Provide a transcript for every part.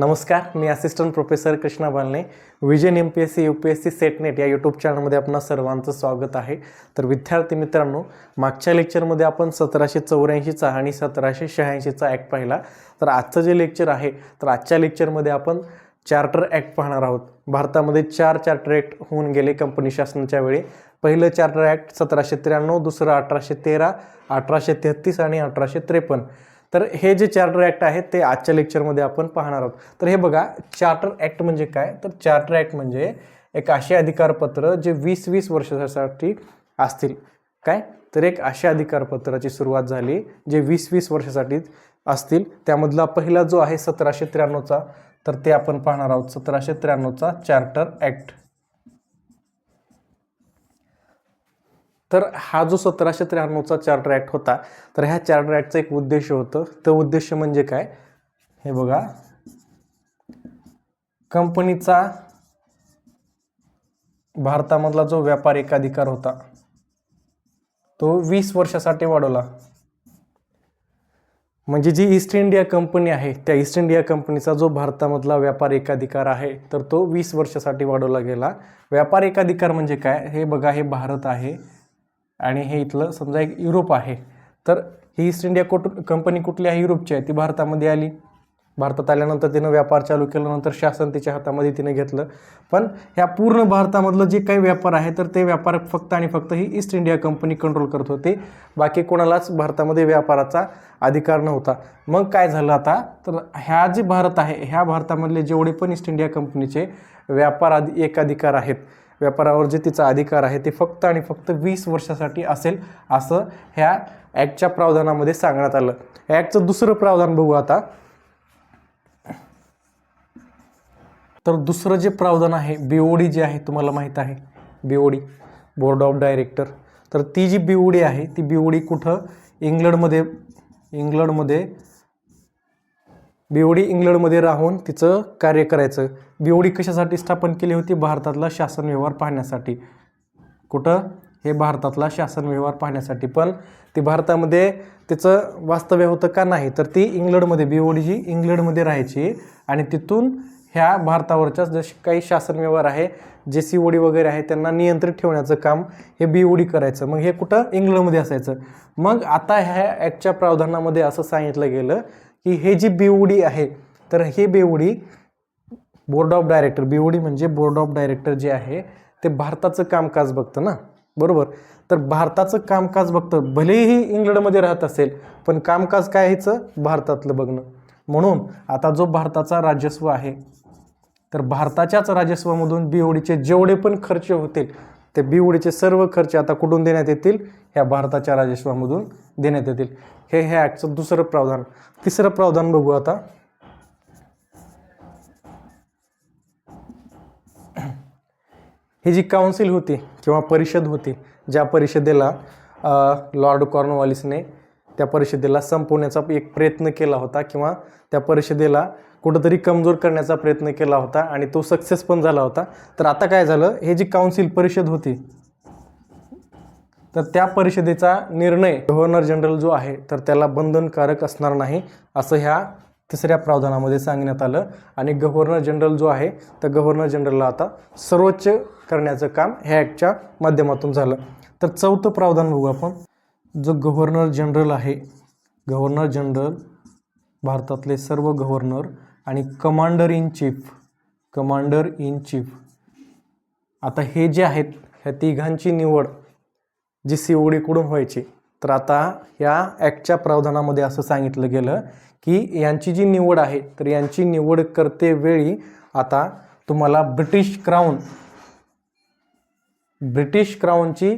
नमस्कार मी assistant professor Krishna Balne. Vision M P S C U P S C SET NET या YouTube चॅनलमध्ये आपणा सर्वांचं स्वागत आहे. तर विद्यार्थी मित्रांनो मागच्या लेक्चरमध्ये आपण सतराशे चौऱ्याऐंशीचा आणि सतराशे शहाऐंशीचा ॲक्ट पाहिला. तर आजचं जे लेक्चर आहे तर आजच्या लेक्चरमध्ये आपण चार्टर ॲक्ट पाहणार आहोत. भारतामध्ये चार चार्टर ॲक्ट होऊन गेले कंपनी शासनाच्या वेळी. पहिलं चार्टर ॲक्ट सतराशे त्र्याण्णव दुसरं अठराशे तेरा अठराशे तेहतीस आणि अठराशे त्रेपन्न. तर हे जे चार्टर ॲक्ट आहे ते आजच्या लेक्चरमध्ये आपण पाहणार आहोत. तर हे बघा चार्टर ॲक्ट म्हणजे काय? तर चार्टर ॲक्ट म्हणजे एक असे अधिकारपत्र जे वीस वीस वर्षासाठी असतील. काय? तर एक अशा अधिकारपत्राची सुरुवात झाली जे वीस वीस वर्षासाठी असतील. त्यामधला पहिला जो आहे सतराशे त्र्याण्णवचा तर ते आपण पाहणार आहोत. सतराशे त्र्याण्णवचा चार्टर ॲक्ट तर हा जो सतराशे त्र्याण्णवचा चार्टर ॲक्ट होता तर ह्या चार्टर ॲक्टचं एक उद्देश होतं. तो उद्देश म्हणजे काय? हे बघा. कंपनीचा भारतामधला जो व्यापार एकाधिकार होता तो वीस वर्षासाठी वाढवला. म्हणजे जी ईस्ट इंडिया कंपनी आहे त्या ईस्ट इंडिया कंपनीचा जो भारतामधला व्यापार एकाधिकार आहे तर तो वीस वर्षासाठी वाढवला गेला. व्यापार एकाधिकार म्हणजे काय? हे बघा हे भारत आहे. आणि हे इथलं समजा एक युरोप आहे तर ही ईस्ट इंडिया कुठ कंपनी कुठली आहे? युरोपची आहे. ती भारतामध्ये आली. भारतात आल्यानंतर तिनं व्यापार चालू केल्यानंतर शासन तिच्या हातामध्ये तिने घेतलं. पण ह्या पूर्ण भारतामधलं जे काही व्यापार आहे तर ते व्यापार फक्त आणि फक्त ही ईस्ट इंडिया कंपनी कंट्रोल करत होते. बाकी कोणालाच भारतामध्ये व्यापाराचा अधिकार नव्हता. मग काय झालं आता? तर ह्या जे भारत आहे ह्या भारतामधले जेवढे पण ईस्ट इंडिया कंपनीचे व्यापार आदि एक अधिकार आहेत व्यापारावर जे तिचा अधिकार आहे ते फक्त आणि फक्त वीस वर्षासाठी असेल असं ह्या ॲक्टच्या प्रावधानामध्ये सांगण्यात आलं. ॲक्टचं दुसरं प्रावधान बघू आता. तर दुसरं जे प्रावधान आहे बीओडी जे आहे तुम्हाला माहीत आहे बीओडी बोर्ड ऑफ डायरेक्टर तर ती जी बीओडी आहे ती बीओडी कुठं? इंग्लंडमध्ये इंग्लंडमध्ये बीओडी इंग्लंडमध्ये राहून तिचं कार्य करायचं. बीओडी कशासाठी स्थापन केली होती? भारतातला शासन व्यवहार पाहण्यासाठी. कुठं? हे भारतातला शासन व्यवहार पाहण्यासाठी. पण ती भारतामध्ये तिचं वास्तव्य होतं का नाही? तर ती इंग्लंडमध्ये बिओडी जी इंग्लंडमध्ये राहायची आणि तिथून ह्या भारतावरच्या जसे काही शासन व्यवहार आहे जे सी ओडी वगैरे आहे त्यांना नियंत्रित ठेवण्याचं काम हे बी ओडी करायचं. मग हे कुठं? इंग्लंडमध्ये असायचं. मग आता ह्या ॲक्टच्या प्रावधानामध्ये असं सांगितलं गेलं की हे जी बीओडी आहे तर हे BOD board of director BOD म्हणजे बोर्ड ऑफ डायरेक्टर जे आहे ते भारताचं कामकाज बघतं ना? बरोबर? तर भारताचं कामकाज बघतं भलेही इंग्लंडमध्ये राहत असेल पण कामकाज काय ह्याचं भारतातलं बघणं. म्हणून आता जो भारताचा राजस्व आहे तर भारताच्याच राजस्वामधून बीओडीचे जेवढे पण खर्च होतील ते बीओडीचे सर्व खर्च आता कुठून देण्यात येतील? ह्या भारताच्या राजस्वामधून देण्यात येतील. हे ह्या ॲक्टचं दुसरं प्रावधान. तिसरं प्रावधान बघू आता. ही जी काउन्सिल होती किंवा परिषद होती ज्या परिषदेला लॉर्ड कॉर्नवॉलिसने त्या परिषदेला संपवण्याचा एक प्रयत्न केला होता किंवा त्या परिषदेला कुठंतरी कमजोर करण्याचा प्रयत्न केला होता आणि तो सक्सेस पण झाला होता. तर आता काय झालं? हे जी काउन्सिल परिषद होती तर त्या परिषदेचा निर्णय गव्हर्नर जनरल जो आहे तर त्याला बंधनकारक असणार नाही असं ह्या तिसऱ्या प्रावधानामध्ये सांगण्यात आलं. आणि गव्हर्नर जनरल जो आहे तर गव्हर्नर जनरलला आता सर्वोच्च करण्याचं काम ह्या ॲक्टच्या माध्यमातून झालं. तर चौथं प्रावधान बघू आपण. जो गव्हर्नर जनरल आहे गव्हर्नर जनरल भारतातले सर्व गव्हर्नर आणि commander in chief commander in chief. आता हे जे आहेत ह्या तिघांची निवड जी सी ओडीकडून व्हायची? तर आता या ॲक्टच्या प्रावधानामध्ये असं सांगितलं गेलं की यांची जी निवड आहे तर यांची निवड करते वेळी आता तुम्हाला ब्रिटिश क्राऊन ब्रिटिश क्राऊनची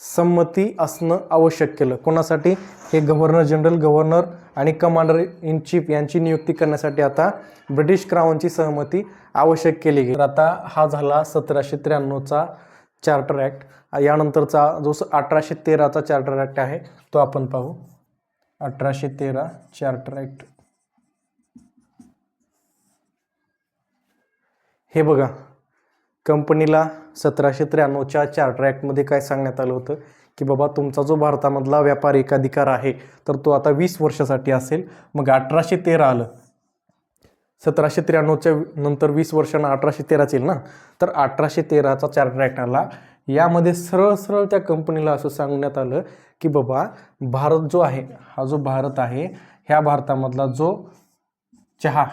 संमती असणं आवश्यक केलं. कोणासाठी? हे गव्हर्नर जनरल गव्हर्नर आणि कमांडर इन चीफ यांची नियुक्ती करण्यासाठी आता ब्रिटिश क्राऊनची सहमती आवश्यक केली गेली. तर आता हा झाला सतराशे त्र्याण्णवचा चार्टर ॲक्ट. यानंतरचा जो स- अठराशे तेराचा चार्टर ॲक्ट आहे तो आपण पाहू. अठराशे तेरा चार्टर ॲक्ट. हे बघा कंपनीला सतराशे त्र्याण्णवच्या चार्टर ॲक्टमध्ये काय सांगण्यात आलं होतं? की बाबा तुमचा जो भारतामधला व्यापार एकाधिकार आहे तर तो आता वीस वर्षासाठी असेल. मग अठराशे तेरा आलं सतराशे त्र्याण्णवच्या नंतर वीस वर्षांना अठराशे तेराच येईल ना? तर अठराशे तेराचा चार्टर ॲक्ट आला यामध्ये सरळ सरळ त्या कंपनीला असं सांगण्यात आलं की बाबा भारत जो आहे हा जो भारत आहे ह्या भारतामधला जो चहा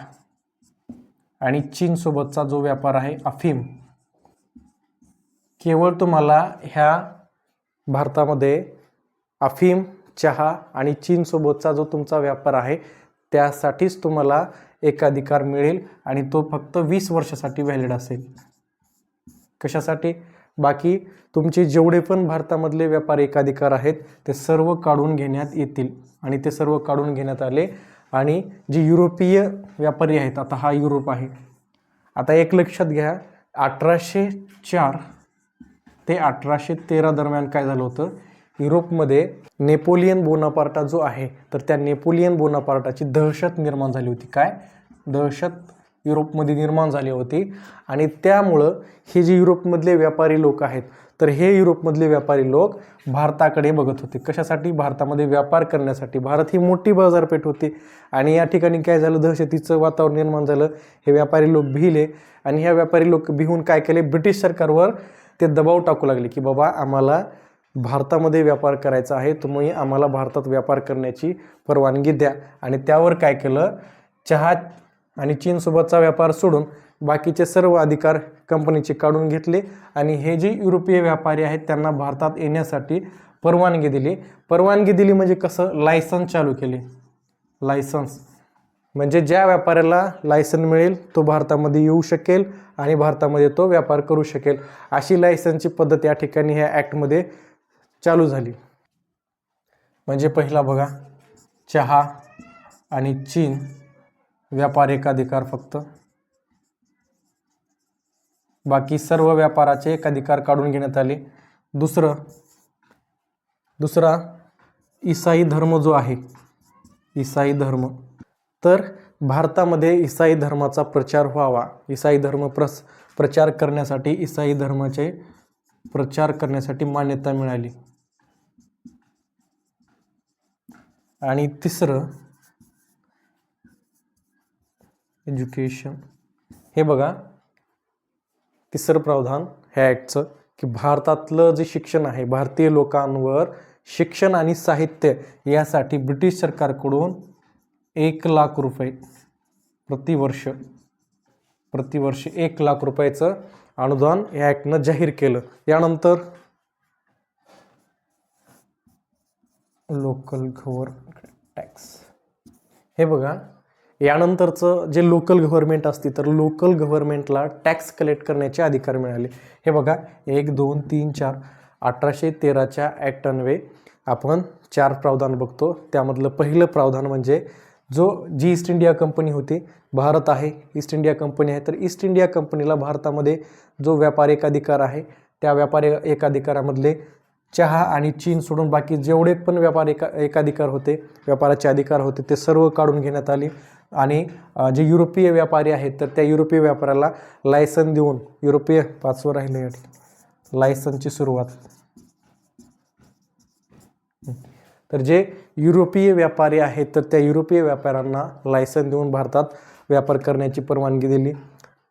आणि चीनसोबतचा जो व्यापार आहे अफीम केवळ तुम्हाला ह्या भारतामध्ये अफीम चहा आणि चीनसोबतचा जो तुमचा व्यापार आहे त्यासाठीच तुम्हाला एकाधिकार मिळेल आणि तो फक्त वीस वर्षासाठी व्हॅलिड असेल. कशासाठी? बाकी तुमचे जेवढे पण भारतामधले व्यापार एकाधिकार आहेत ते सर्व काढून घेण्यात येतील. आणि ते सर्व काढून घेण्यात आले आणि जे युरोपीय व्यापारी आहेत आता हा युरोप आहे. आता एक लक्षात घ्या अठराशे चार ते अठराशे तेरा दरम्यान काय झालं होतं? युरोपमध्ये नेपोलियन बोनापार्टा जो आहे तर त्या नेपोलियन बोनापार्टाची दहशत निर्माण झाली होती. काय? दहशत युरोपमध्ये निर्माण झाली होती. आणि त्यामुळं हे जे युरोपमधले व्यापारी लोक आहेत तर हे युरोपमधले व्यापारी लोक भारताकडे बघत होते. कशासाठी? भारतामध्ये व्यापार करण्यासाठी. भारत ही मोठी बाजारपेठ होती. आणि या ठिकाणी काय झालं? दहशतीचं वातावरण निर्माण झालं. हे व्यापारी लोक भिले. आणि ह्या व्यापारी लोक भिहून काय केले? ब्रिटिश सरकारवर ते दबाव टाकू लागले की बाबा आम्हाला भारतामध्ये व्यापार करायचा आहे तुम्ही आम्हाला भारतात व्यापार करण्याची परवानगी द्या. आणि त्यावर काय केलं? चहा आणि चीनसोबतचा व्यापार सोडून बाकीचे सर्व अधिकार कंपनीचे काढून घेतले. आणि हे जे युरोपीय व्यापारी आहेत त्यांना भारतात येण्यासाठी परवानगी दिली. परवानगी दिली म्हणजे कसं? लायसन्स चालू केले. लायसन्स. म्हणजे ज्या व्यापाऱ्याला लायसन मिळेल तो भारतामध्ये येऊ शकेल आणि भारतामध्ये तो व्यापार करू शकेल. अशी लायसनची पद्धत या ठिकाणी ह्या ॲक्टमध्ये चालू झाली. म्हणजे पहिला बघा चहा आणि चीन व्यापार एकाधिकार फक्त. बाकी सर्व व्यापाराचे एकाधिकार काढून घेण्यात आले. दुसरं दुसरा ईसाई धर्म जो आहे ईसाई धर्म. तर भारतामध्ये ईसाई धर्माचा प्रचार व्हावा. ईसाई धर्म प्रस प्रचार करण्यासाठी ईसाई धर्माचे प्रचार करण्यासाठी मान्यता मिळाली. आणि तिसरं एज्युकेशन हे बघा तिसरं प्रावधान ह्या ॲक्टचं की भारतातलं जे शिक्षण आहे भारतीय लोकांवर शिक्षण आणि साहित्य यासाठी ब्रिटिश सरकारकडून एक लाख रुपये प्रतिवर्ष प्रतिवर्ष एक लाख रुपयाचं अनुदान या ॲक्टनं जाहीर केलं. यानंतर लोकल गव्हर हे बघा यानंतरचं जे लोकल गव्हर्नमेंट असते तर लोकल गव्हर्नमेंटला टॅक्स कलेक्ट करण्याचे अधिकार मिळाले. हे बघा एक दोन तीन चार अठराशे तेराच्या ॲक्ट अन्वे आपण चार प्रावधान बघतो. त्यामधलं पहिलं प्रावधान म्हणजे जो जी ईस्ट इंडिया कंपनी होती भारत आहे ईस्ट इंडिया कंपनी आहे तर ईस्ट इंडिया कंपनीला भारतामध्ये जो व्यापार एकाधिकार आहे त्या व्यापार एकाधिकारामधले चहा आणि चीन सोडून बाकी जेवढे पण व्यापार एका एकाधिकार होते व्यापाराचे अधिकार होते ते सर्व काढून घेण्यात आले. आणि जे युरोपीय व्यापारी आहेत तर त्या युरोपीय व्यापाऱ्याला लायसन देऊन युरोपीय पाचवं राहिलं लायसनची सुरुवात. तर जे युरोपीय व्यापारी आहेत तर त्या युरोपीय व्यापाऱ्यांना लायसन देऊन भारतात व्यापार करण्याची परवानगी दिली.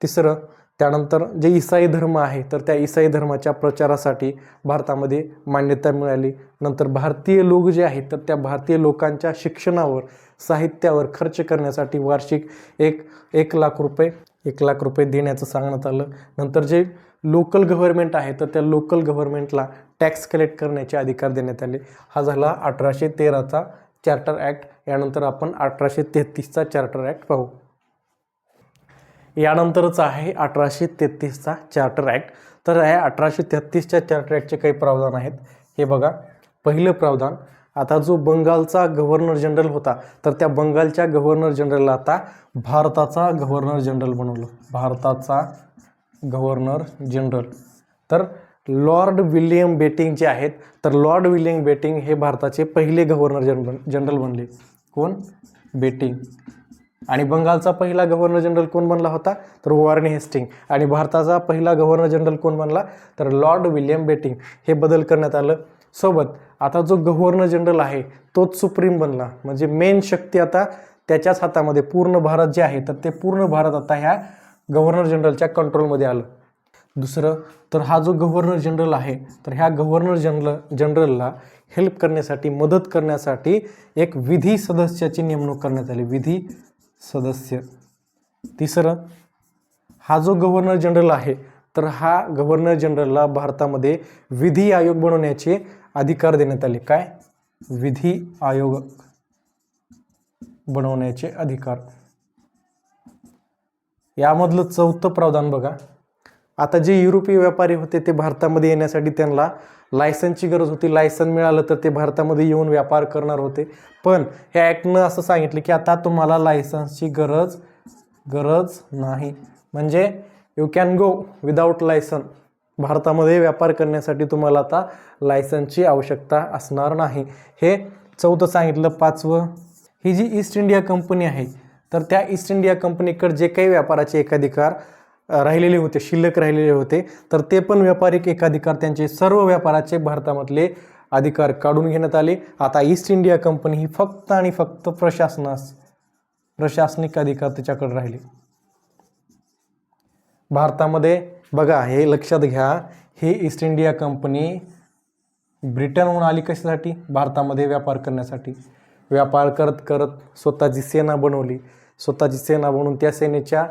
तिसरं त्यानंतर जे इसाई धर्म आहे तर त्या इसाई धर्माच्या प्रचारासाठी भारतामध्ये मान्यता मिळाली. नंतर भारतीय लोक जे आहेत तर त्या भारतीय लोकांच्या शिक्षणावर साहित्यावर खर्च करण्यासाठी वार्षिक एक एक लाख रुपये एक लाख रुपये देण्याचं सांगण्यात आलं. नंतर जे लोकल गव्हर्नमेंट आहे तर त्या लोकल गव्हर्नमेंटला टॅक्स कलेक्ट करण्याचे अधिकार देण्यात आले. हा झाला अठराशे तेराचा चार्टर ॲक्ट यानंतर आपण अठराशे तेहतीसचा चार्टर ॲक्ट पाहू. यानंतरच आहे अठराशे तेहतीसचा चार्टर ॲक्ट तर या अठराशे तेहतीसच्या चार्टर ॲक्टचे काही प्रावधान आहेत. हे बघा पहिलं प्रावधान आता जो बंगालचा गव्हर्नर जनरल होता तर त्या बंगालच्या गव्हर्नर जनरलला आता भारताचा गव्हर्नर जनरल बनवलं. भारताचा गव्हर्नर जनरल तर लॉर्ड विल्यम बेटिंग जे आहेत तर लॉर्ड विल्यम बेटिंग हे भारताचे पहिले गव्हर्नर जनरल जनरल बनले. कोण? बेटिंग आणि बंगालचा पहिला गव्हर्नर जनरल कोण बनला होता? तर वॉर्न हेस्टिंग. आणि भारताचा पहिला गव्हर्नर जनरल कोण बनला? तर लॉर्ड विल्यम बेटिंग. हे बदल करण्यात आलं. सोबत आता जो गव्हर्नर जनरल आहे तोच सुप्रीम बनला. म्हणजे मेन शक्ती आता त्याच्याच हातामध्ये पूर्ण भारत जे आहे तर ते पूर्ण भारत आता ह्या गव्हर्नर जनरलच्या कंट्रोलमध्ये आलं. दुसरं तर हा जो गव्हर्नर जनरल आहे तर ह्या गव्हर्नर जनरल जनरलला हेल्प करण्यासाठी मदत करण्यासाठी एक विधी सदस्याची नेमणूक करण्यात आली. विधी सदस्य. तिसरं हा जो गव्हर्नर जनरल आहे तर हा गव्हर्नर जनरलला भारतामध्ये विधी आयोग बनवण्याचे अधिकार देण्यात आले. काय? विधी आयोग बनवण्याचे अधिकार. यामधलं चौथं प्रावधान बघा. आता जे युरोपीय व्यापारी होते ते भारतामध्ये येण्यासाठी त्यांना लायसनची गरज होती. लायसन मिळालं तर ते भारतामध्ये येऊन व्यापार करणार होते. पण ह्या ॲक्टनं असं सांगितलं की आता तुम्हाला लायसन्सची गरज गरज नाही. म्हणजे you can go without licence भारतामध्ये व्यापार करण्यासाठी तुम्हाला आता लायसनची आवश्यकता असणार नाही. हे चौथं सांगितलं पाचवं. ही जी ईस्ट इंडिया कंपनी आहे तर त्या ईस्ट इंडिया कंपनीकडे जे काही व्यापाराचे एकाधिकार राहिलेले होते शिल्लक राहिलेले होते. तर ते पण व्यापारिक एकाधिकार त्यांचे सर्व व्यापाराचे भारतामधले अधिकार काढून घेण्यात आले. आता ईस्ट इंडिया कंपनी ही फक्त आणि फक्त प्रशासनास प्रशासनिक अधिकार त्याच्याकडे राहिले. भारतामध्ये बघा हे लक्षात घ्या ही ईस्ट इंडिया कंपनी ब्रिटनहून आली कशासाठी? भारतामध्ये व्यापार करण्यासाठी. व्यापार करत करत स्वतःची सेना बनवली. स्वतःची सेना बनवून त्या सेनेच्या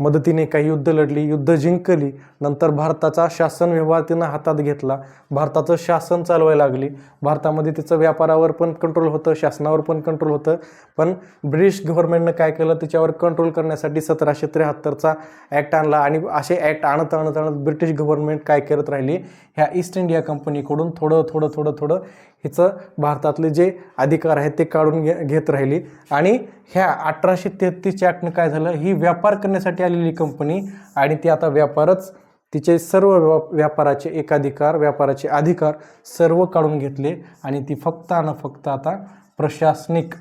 मदतीने काही युद्ध लढली युद्ध जिंकली नंतर भारताचा शासन व्यवहार तिनं हातात घेतला. भारताचं शासन चालवायला लागली. भारतामध्ये तिचं व्यापारावर पण कंट्रोल होतं शासनावर पण कंट्रोल होतं. पण ब्रिटिश गव्हर्नमेंटनं काय केलं? तिच्यावर कंट्रोल करण्यासाठी सतराशे त्र्याहत्तरचा ॲक्ट आणला आणि असे ॲक्ट आणत आणत आणत ब्रिटिश गव्हर्नमेंट काय करत राहिली? ह्या ईस्ट इंडिया कंपनीकडून थोडं थोडं थोडं थोडं हिचं भारतातले जे अधिकार आहेत ते काढून घे घेत राहिली. आणि ह्या अठराशे तेहतीसच्या ॲक्टनं काय झालं? ही व्यापार करण्यासाठी आलेली कंपनी आणि ती आता व्यापारच तिचे सर्व व्या- व्यापाराचे एकाधिकार व्यापाराचे अधिकार सर्व काढून घेतले आणि ती फक्त आणि फक्त आता प्रशासनिक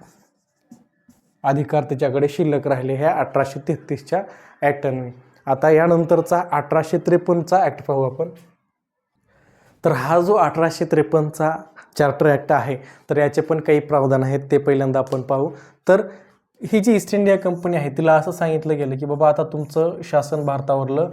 अधिकार त्याच्याकडे शिल्लक राहिले ह्या अठराशे तेहतीसच्या ॲक्टने आता यानंतरचा अठराशे त्रेपन्नचा ॲक्ट पाहू आपण. तर हा जो अठराशे त्रेपन्नचा चार्टर ॲक्ट आहे तर याचे पण काही प्रावधान आहेत ते पहिल्यांदा आपण पाहू. तर ही जी ईस्ट इंडिया कंपनी आहे तिला असं सांगितलं गेलं की बाबा आता तुमचं शासन भारतावरलं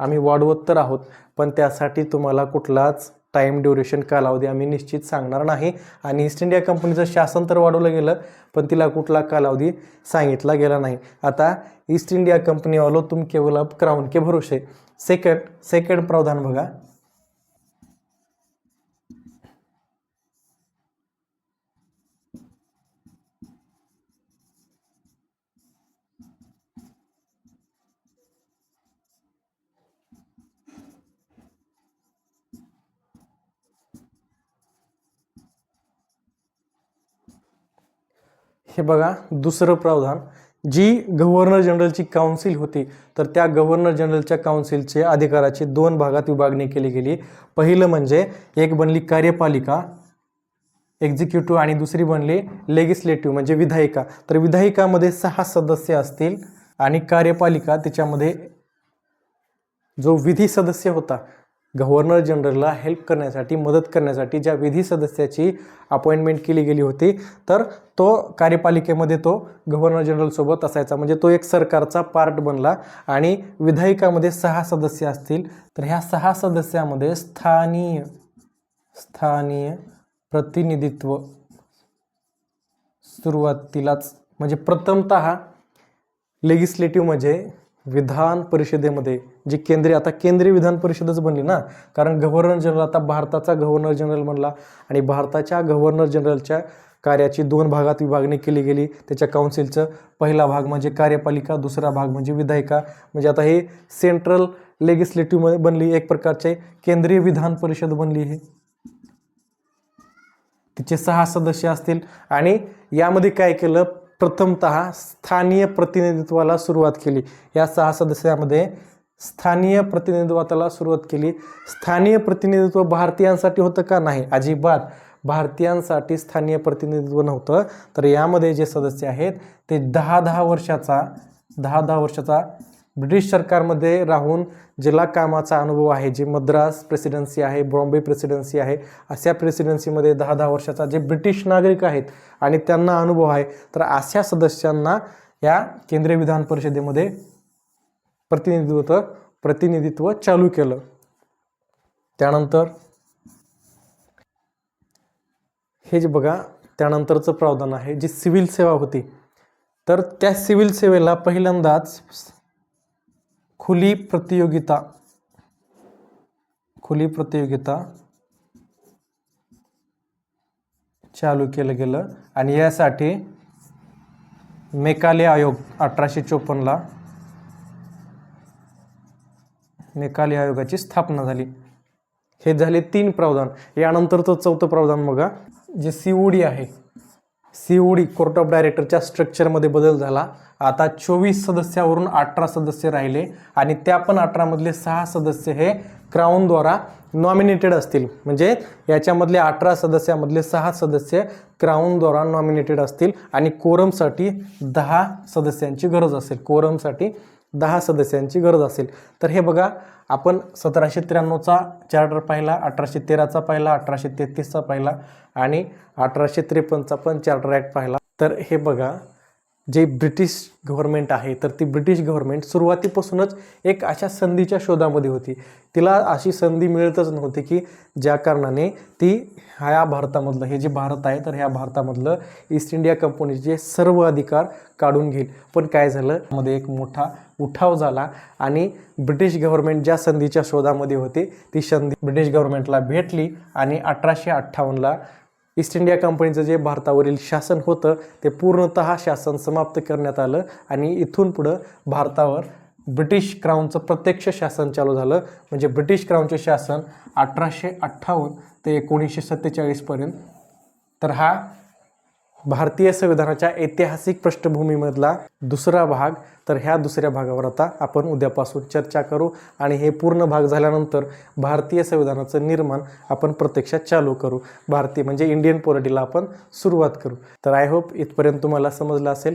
आम्ही वाढवत तर आहोत पण त्यासाठी तुम्हाला कुठलाच टाईम ड्युरेशन कालावधी आम्ही निश्चित सांगणार नाही. आणि ईस्ट इंडिया कंपनीचं शासन तर वाढवलं गेलं पण तिला कुठला कालावधी सांगितला गेला नाही. आता ईस्ट इंडिया कंपनीवालो तुम केवल अब क्राऊन के भरोसे. सेकंड सेकंड प्रावधान बघा. हे बघा दुसरं प्रावधान. जी गव्हर्नर जनरलची काउन्सिल होती तर त्या गव्हर्नर जनरलच्या काउन्सिलचे अधिकाराची दोन भागात विभागणी केली गेली. पहिलं म्हणजे एक बनली कार्यपालिका एक्झिक्युटिव्ह आणि दुसरी बनली लेगिस्लेटिव्ह म्हणजे विधायिका. तर विधायिकामध्ये सहा सदस्य असतील आणि कार्यपालिका त्याच्यामध्ये जो विधी सदस्य होता गव्हर्नर जनरलला हेल्प करण्यासाठी मदत करण्यासाठी ज्या विधी सदस्याची अपॉइंटमेंट केली गेली होती तर तो कार्यपालिकेमध्ये तो गव्हर्नर जनरलसोबत असायचा. म्हणजे तो एक सरकारचा पार्ट बनला आणि विधायिकामध्ये सहा सदस्य असतील. तर ह्या सहा सदस्यामध्ये स्थानीय स्थानीय प्रतिनिधित्व सुरुवातीलाच म्हणजे प्रथमतः लेगिस्लेटिव्ह म्हणजे विधान परिषदेमध्ये जी केंद्रीय आता केंद्रीय विधान परिषदच बनली ना? कारण गव्हर्नर जनरल आता भारताचा गव्हर्नर जनरल बनला आणि भारताच्या गव्हर्नर जनरलच्या कार्याची दोन भागात विभागणी केली गेली. त्याच्या काउन्सिलचं पहिला भाग म्हणजे कार्यपालिका दुसरा भाग म्हणजे विधायिका. म्हणजे आता हे सेंट्रल लेगिस्लेटिव्ह बनली एक प्रकारचे केंद्रीय विधान परिषद बनली हे. तिचे सहा सदस्य असतील आणि यामध्ये काय केलं? प्रथमतः स्थानीय प्रतिनिधित्वाला सुरुवात केली. या सहा सदस्यामध्ये स्थानीय प्रतिनिधित्वाला सुरुवात केली. स्थानीय प्रतिनिधित्व भारतीयांसाठी होतं का? नाही अजिबात. भारतीयांसाठी स्थानीय प्रतिनिधित्व नव्हतं. तर यामध्ये जे सदस्य आहेत ते दहा दहा वर्षाचा दहा दहा वर्षाचा ब्रिटिश सरकारमध्ये राहून ज्याला कामाचा अनुभव आहे जे मद्रास प्रेसिडेन्सी आहे बॉम्बे प्रेसिडेन्सी आहे अशा प्रेसिडेन्सीमध्ये दहा दहा वर्षाचा जे ब्रिटिश नागरिक आहेत आणि त्यांना अनुभव आहे तर अशा सदस्यांना या केंद्रीय विधान परिषदेमध्ये प्रतिनिधित्व प्रतिनिधित्व चालू केलं. त्यानंतर हे जे बघा त्यानंतरचं प्रावधान आहे जी सिव्हिल सेवा होती. तर त्या सिव्हिल सेवेला पहिल्यांदाच खुली प्रतियोगिता खुली प्रतियोगिता चालू केलं गेलं आणि यासाठी मेकाले आयोग अठराशे चोपन्नला मेकाले आयोगाची स्थापना झाली. हे झाले तीन प्रावधान. यानंतरचं चौथं प्रावधान बघा जे सीओडी आहे. C O D court of डायरेक्टरच्या स्ट्रक्चरमध्ये बदल झाला. आता चोवीस सदस्यावरून अठरा सदस्य राहिले आणि त्या पण अठरामधले सहा सदस्य हे क्राऊनद्वारा नॉमिनेटेड असतील. म्हणजे याच्यामधले अठरा सदस्यामधले सहा सदस्य क्राऊनद्वारा नॉमिनेटेड असतील आणि कोरमसाठी दहा सदस्यांची गरज असेल. कोरमसाठी दहा सदस्यांची गरज असेल. तर हे बघा आपण सतराशे त्र्याण्णवचा चार्टर पाहिला अठराशे तेराचा पाहिला अठराशे तेहतीसचा पाहिला आणि अठराशे त्रेपन्नचा पण चार्टर ॲक्ट पाहिला. तर हे बघा जे ब्रिटिश गव्हर्मेंट आहे तर ती ब्रिटिश गव्हर्मेंट सुरुवातीपासूनच एक अशा संधीच्या शोधामध्ये होती. तिला अशी संधी मिळतच नव्हती की ज्या कारणाने ती ह्या भारतामधलं हे जे भारत आहे तर ह्या भारतामधलं ईस्ट इंडिया कंपनीचे सर्व अधिकार काढून घेईल. पण काय झालं? मध्ये एक मोठा उठाव झाला आणि ब्रिटिश गव्हर्मेंट ज्या संधीच्या शोधामध्ये होते ती संधी ब्रिटिश गव्हर्मेंटला भेटली आणि अठराशे अठ्ठावन्नला ईस्ट इंडिया कंपनीचं जे भारतावरील शासन होतं ते पूर्णतः शासन समाप्त करण्यात आलं आणि इथून पुढं भारतावर ब्रिटिश क्राऊनचं प्रत्यक्ष शासन चालू झालं. म्हणजे ब्रिटिश क्राऊनचे शासन अठराशे अठ्ठावन्न ते एकोणीसशे सत्तेचाळीसपर्यंत. तर हा भारतीय संविधानाच्या ऐतिहासिक पृष्ठभूमीमधला दुसरा भाग. तर ह्या दुसऱ्या भागावर आता आपण उद्यापासून चर्चा करू आणि हे पूर्ण भाग झाल्यानंतर भारतीय संविधानाचं निर्माण आपण प्रत्यक्षात चालू करू. भारतीय म्हणजे इंडियन पॉलिटीला आपण सुरुवात करू. तर आय होप इथपर्यंत तुम्हाला समजलं असेल.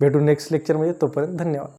भेटू नेक्स्ट लेक्चरमध्ये तोपर्यंत धन्यवाद.